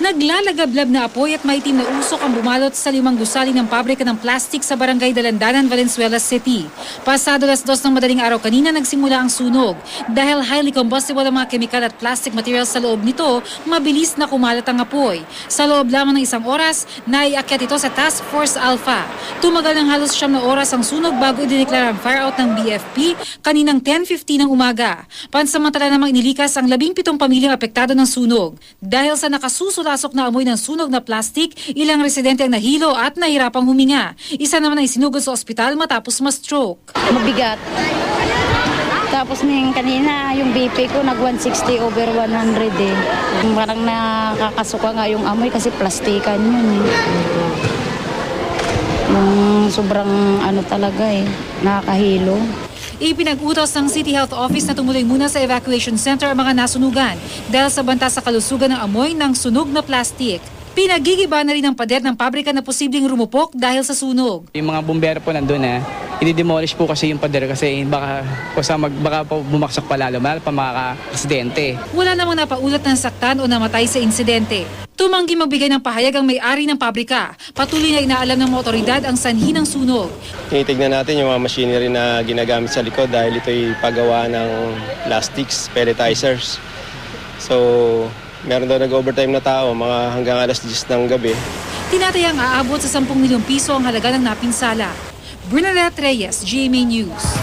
Naglalagablab na apoy at maitim na usok ang bumalot sa limang gusali ng pabrika ng plastik sa barangay Dalandanan, Valenzuela City. Pasado las dos ng madaling araw kanina nagsimula ang sunog. Dahil highly combustible ang mga kemikal at plastic materials sa loob nito, mabilis na kumalat ang apoy. Sa loob lamang ng isang oras, naiakyat ito sa Task Force Alpha. Tumagal ng halos siyam na oras ang sunog bago idineklara ang fire out ng BFP kaninang 10.50 ng umaga. Pansamantala namang inilikas ang labing pitong pamilyang apektado ng sunog. Dahil sa nakasusulasok na amoy ng sunog na plastik, ilang residente ang nahilo at nahirapang huminga. Isa naman ay sinugod sa ospital matapos ma-stroke. mabigat. Tapos ning kanina, yung BP ko nag 160 over 100 eh. Parang nakakasuka nga yung amoy kasi plastikan yun eh. Sobrang ano talaga eh, nakakahilo. Ipinag-utos ng City Health Office na tumuloy muna sa evacuation center ang mga nasunugan dahil sa banta sa kalusugan ng amoy ng sunog na plastik. Pinagigiba na rin ang pader ng pabrika na posibleng rumupok dahil sa sunog. Yung mga bumbero po nandun na, i-demolish po kasi yung pader kasi baka, kusa mag, baka po bumaksak pa lalo, mahal pa makaka-aksidente. Wala namang napaulat ng saktan o namatay sa insidente. Tumanggi magbigay ng pahayag ang may-ari ng pabrika. Patuloy na inaalam ng mga otoridad ang sanhi ng sunog. Tinitignan natin yung mga machinery na ginagamit sa likod dahil ito'y paggawa ng plastics, pelletizers. So, meron daw nag-overtime na tao, mga hanggang alas 10 ng gabi. Tinatayang aabot sa 10 milyong piso ang halaga ng napinsala. Bernadette Reyes, GMA News.